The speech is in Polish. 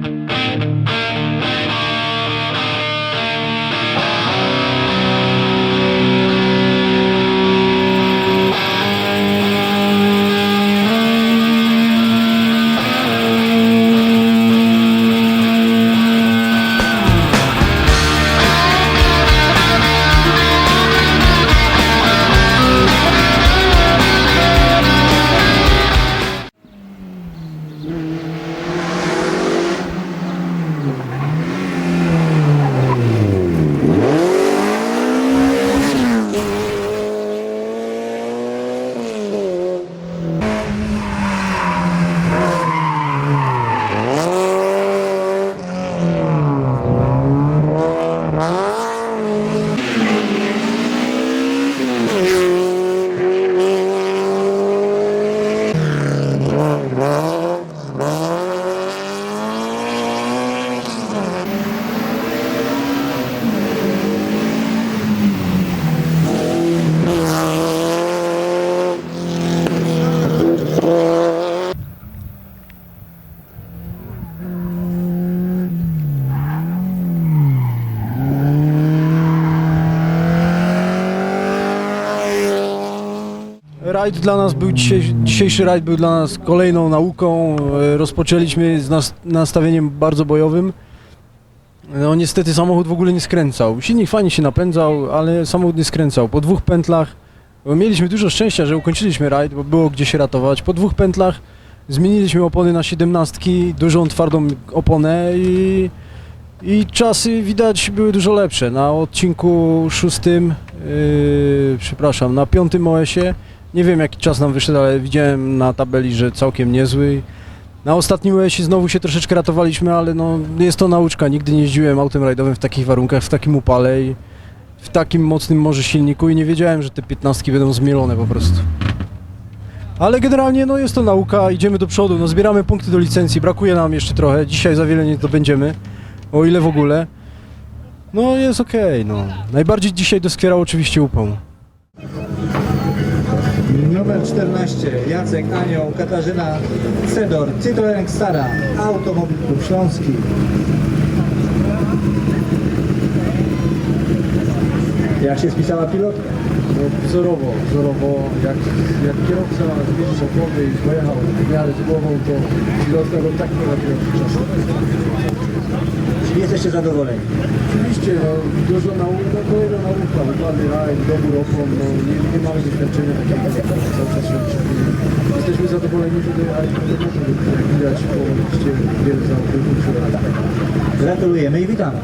Música Rajd dla nas był dzisiejszy rajd był dla nas kolejną nauką. E, Rozpoczęliśmy z nas, nastawieniem bardzo bojowym. No niestety samochód w ogóle nie skręcał. Silnik fajnie się napędzał, ale samochód nie skręcał. Po dwóch pętlach mieliśmy dużo szczęścia, że ukończyliśmy rajd, bo było gdzie się ratować. Po dwóch pętlach zmieniliśmy opony na siedemnastki, dużą twardą oponę i, i czasy widać były dużo lepsze. Na odcinku szóstym, yy, przepraszam, na piątym OS-ie nie wiem jaki czas nam wyszedł, ale widziałem na tabeli, że całkiem niezły. Na ostatnim OS-ie znowu się troszeczkę ratowaliśmy, ale no, jest to nauczka. Nigdy nie jeździłem autem rajdowym w takich warunkach, w takim upale i w takim mocnym może silniku i nie wiedziałem, że te 15 będą zmielone po prostu. Ale generalnie no jest to nauka, idziemy do przodu, no zbieramy punkty do licencji, brakuje nam jeszcze trochę, dzisiaj za wiele nie dobędziemy, o ile w ogóle. No jest okej, no. Najbardziej dzisiaj doskwierał oczywiście upał. Numer 14, Jacek Anioł, Katarzyna Cedor, Citroen Xara, Automobil Klub Śląski. Jak się spisała pilot? No wzorowo, wzorowo, jak, jak kierowca zmierzył opony i pojechał w miarę z głową, to pilotka go tak prowadziła czasem. Czyli jesteście zadowoleni? Oczywiście, no, dużo nauki, no kolejna nauka, układy rajd, dobór opon, no, nie, nie mamy doświadczenia takiego, jak cały czas się uczymy. Jesteśmy zadowoleni, że ten rajd to może być, jak widać, po oczywiście wiele zaopiekun Gratulujemy i witamy.